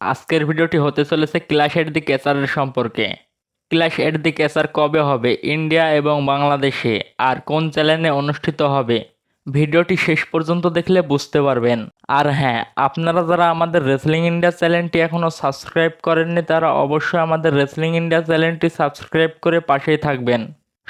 আজকের ভিডিওটি হতে চলেছে ক্লাশ এট দি ক্যাচারের সম্পর্কে। ক্লাশ এট দি ক্যাচার কবে হবে? ইন্ডিয়া এবং বাংলাদেশে। আর কোন চ্যানেলে অনুষ্ঠিত হবে? ভিডিওটি শেষ পর্যন্ত দেখলে বুঝতে পারবেন। আর হ্যাঁ আপনারা যারা আমাদের রেসলিং ইন্ডিয়া চ্যানেলটি এখনও সাবস্ক্রাইব করেননি, তারা অবশ্যই আমাদের রেসলিং ইন্ডিয়া চ্যানেলটি সাবস্ক্রাইব করে পাশেই থাকবেন।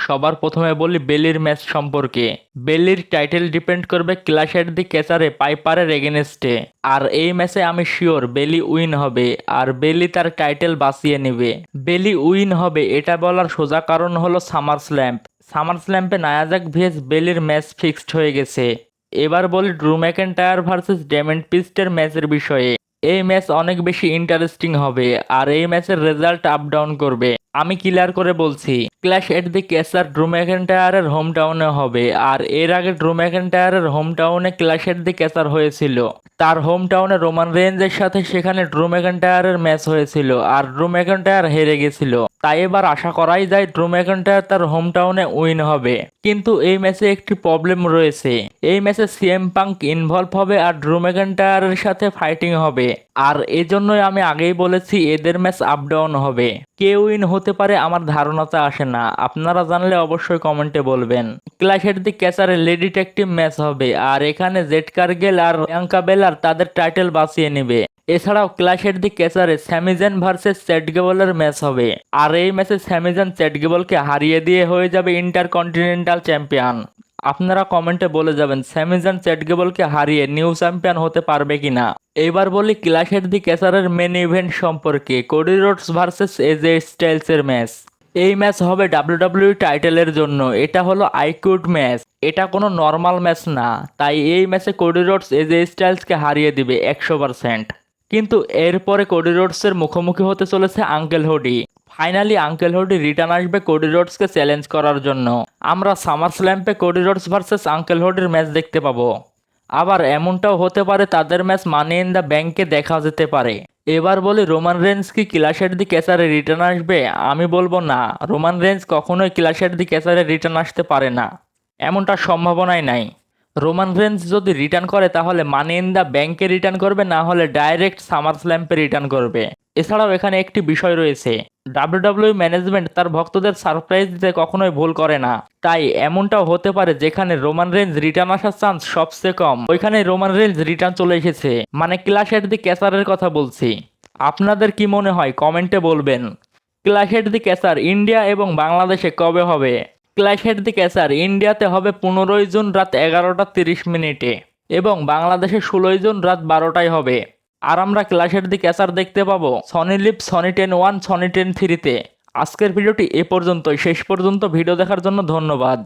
সবার প্রথমে বলি বেলির ম্যাচ সম্পর্কে। বেলির টাইটেল ডিপেন্ড করবে এট দি ক্যাচারে, পাইপারের এগেনস্টে। আর এই ম্যাচে আমি শিওর বেলি উইন হবে, আর বেলি তার টাইটেল বাঁচিয়ে নেবে। বেলি উইন হবে, এটা বলার সোজা কারণ হলো সামার স্ল্যাম্প সামার স্ল্যাম্পে নায়াজাক ভিএস বেলির ম্যাচ ফিক্সড হয়ে গেছে। এবার বলি ড্রু ম্যাকেন্টায়ার ভার্সেস ডেমেন্ট পিস্টের ম্যাচের বিষয়ে। এই ম্যাচ অনেক বেশি ইন্টারেস্টিং হবে, আর এই ম্যাচের রেজাল্ট আপ ডাউন করবে। আমি ক্লিয়ার করে বলছি clash at the castle Drew ম্যাকেন্টায়ারের home টাউনে হবে, আর এর আগে ড্রু ম্যাকেন্টায়ারের হোম টাউনে ক্ল্যাশ এট দি কেসার হয়েছিল। তার হোম টাউনে রোমান রেঞ্জের সাথে সেখানে ড্রু ম্যাকেন্টায়ারের ম্যাচ হয়েছিল, আর ড্রু ম্যাকেন্টায়ার হেরে গেছিল। তাই এবার আশা করাই যায় ড্রু ম্যাকেন্টায়ার তার হোম টাউনে উইন হবে। কিন্তু এই ম্যাচে একটি প্রবলেম রয়েছে। এই ম্যাচে সিএম পাঙ্ক ইনভলভ হবে আর ড্রু ম্যাকেন্টায়ারের সাথে ফাইটিং হবে। আর এজন্যই আমি আগেই বলেছি, এদের ম্যাচ আপ ডাউন হবে। কে উইন হতে পারে আমার ধারণাতে আসে না। আপনারা জানলে অবশ্যই কমেন্টে বলবেন। ক্লাসের দি ক্যাচারে লেডি টেকটিভ ম্যাচ হবে। আর এখানে জেট কার্গেল আর প্রিয়াঙ্কা বেলার তাদের টাইটেল বাঁচিয়ে নেবে। এছাড়াও ক্লাসের দি ক্যাচারে স্যামিজেন ভার্সেস চ্যাটগেবলের ম্যাচ হবে। আর এই ম্যাচে স্যামিজেন চ্যাটগেবলকে হারিয়ে দিয়ে হয়ে যাবে ইন্টার কন্টিনেন্টাল চ্যাম্পিয়ন আপনারা কমেন্টে বলে যাবেন, স্যামিজন চ্যাটগেবলকে হারিয়ে নিউ চ্যাম্পিয়ন হতে পারবে কিনা? এবার বলি ক্লাসের দি ক্যাসারের মেন ইভেন্ট সম্পর্কে কোডি রোডস ভার্সেস এজে স্টাইলসের ম্যাচ এই ম্যাচ হবে ডাব্লিউডাব্লিউ টাইটেলের জন্য। এটা হলো আইকুড ম্যাচ এটা কোনো নর্মাল ম্যাচ না। তাই এই ম্যাচে কোডি রোডস এজে স্টাইলসকে হারিয়ে দিবে একশো পারসেন্ট কিন্তু এরপরে কোডি রোডসের মুখোমুখি হতে চলেছে Uncle Howdy. Finally Uncle Howdy return আসবে কোডি রোডসকে চ্যালেঞ্জ করার জন্য। আমরা সামার স্ল্যাম্পে কোডি রোডস ভার্সেস আঙ্কেল হোডির ম্যাচ দেখতে পাবো। আবার এমনটাও হতে পারে তাদের ম্যাচ মানি ইন দ্য ব্যাংকে দেখা যেতে পারে। এবার বলি রোমান রেঞ্জ কি ক্লাসের দি ক্যাসারে রিটার্ন আসবে? আমি বলব না। রোমান রেঞ্জ কখনোই ক্লাসের দি ক্যাসারে রিটার্ন আসতে পারে না। এমনটা সম্ভাবনাই নাই। রোমান রেঞ্জ যদি রিটার্ন করে, তাহলে মানি ইন দ্য ব্যাংকে রিটার্ন করবে, না হলে ডাইরেক্ট সামার স্ল্যাম্পে রিটার্ন করবে। এছাড়াও এখানে একটি বিষয় রয়েছে। ডাব্লিউডাব্লিউ ম্যানেজমেন্ট তার ভক্তদের সারপ্রাইজ দিতে কখনোই ভুল করে না। তাই এমনটাও হতে পারে যেখানে রোমান রেঞ্জ রিটার্ন আসার চান্স সবচেয়ে কম। ওইখানে রোমান রেঞ্জ রিটার্ন চলে এসেছে। মানে ক্লাসের দি ক্যাসারের কথা বলছি। আপনাদের কি মনে হয়? কমেন্টে বলবেন। ক্লাসের দি ক্যাসার ইন্ডিয়া এবং বাংলাদেশে কবে হবে? ক্লাসের দিকে স্যার, ইন্ডিয়াতে হবে পনেরোই জুন রাত এগারোটা তিরিশ মিনিটে এবং বাংলাদেশে ষোলোই জুন রাত বারোটায় হবে। আর আমরা ক্লাসের দি ক্যাচার দেখতে পাবো Sony LIV Sony ten one Sony ten থ্রিতে আজকের ভিডিওটি এ পর্যন্তই। শেষ পর্যন্ত ভিডিও দেখার জন্য ধন্যবাদ।